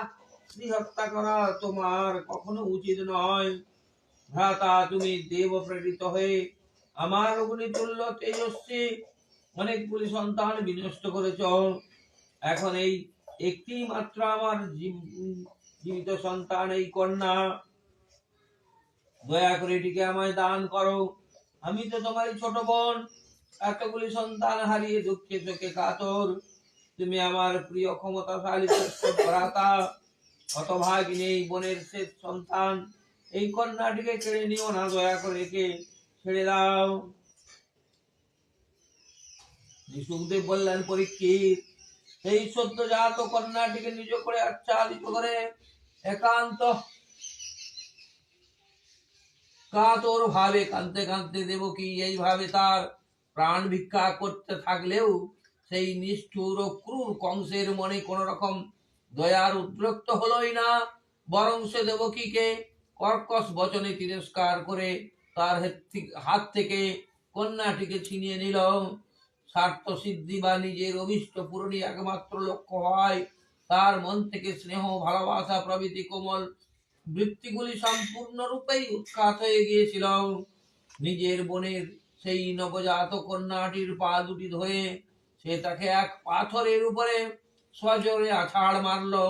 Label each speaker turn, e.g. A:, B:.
A: স্ত্রী হত্যা করা তোমার কখনো উচিত নয়। ভ্রাতা, তুমি দেব প্রেরিত হয়ে আমার অগ্নিতুল্য তেজস্বী অনেকগুলি সন্তান বিনষ্ট করেছ। এখন এই একটি মাত্র আমার জীব- জীবিত সন্তান, এই কন্যা। দয়া করে এটিকে আমায় দান করো। আমি তো তোমারই ছোট বোন। এতগুলি সন্তান হারিয়ে দুঃখে চোখে কাতর। তুমি আমার প্রিয় ক্ষমতাশালী এই শেষ সন্তান। এই কন্যাটিকে কেড়ে নিও না, দয়া করে একে ছেড়ে দাও। সুখদেব বললেন, পরীক্ষিত, এই সদ্যজাত কন্যাটিকে নিজ করে আচ্ছাদিত করে একান্ত কাতর ভাবে কাঁদতে কাঁদতে দেবকী এইভাবে তার প্রাণ ভিক্ষা করতে থাকলেও সেই নিষ্ঠুর ও ক্রূর কংসের মনে কোন রকম দয়ার উদ্রক্ত হলোই না। বরং সে দেবকীকে কর্কশ বচনে তিরস্কার করে তার হাত থেকে কন্যাটিকে ছিনিয়ে নিল। স্বার্থ সিদ্ধি বা নিজের অভিষ্ট পূরণই একমাত্র লক্ষ্য হয়। তার মন থেকে স্নেহ, ভালোবাসা প্রভৃতি কোমল বৃত্তিগুলি সম্পূর্ণরূপেই উৎখাত হয়ে গিয়েছিল। নিজের বোনের সেই নবজাত কন্যাটির পা দুটি ধরে ফ্লে তাকে এক পাথরের উপরে స్వజోరి আছাড় মারলো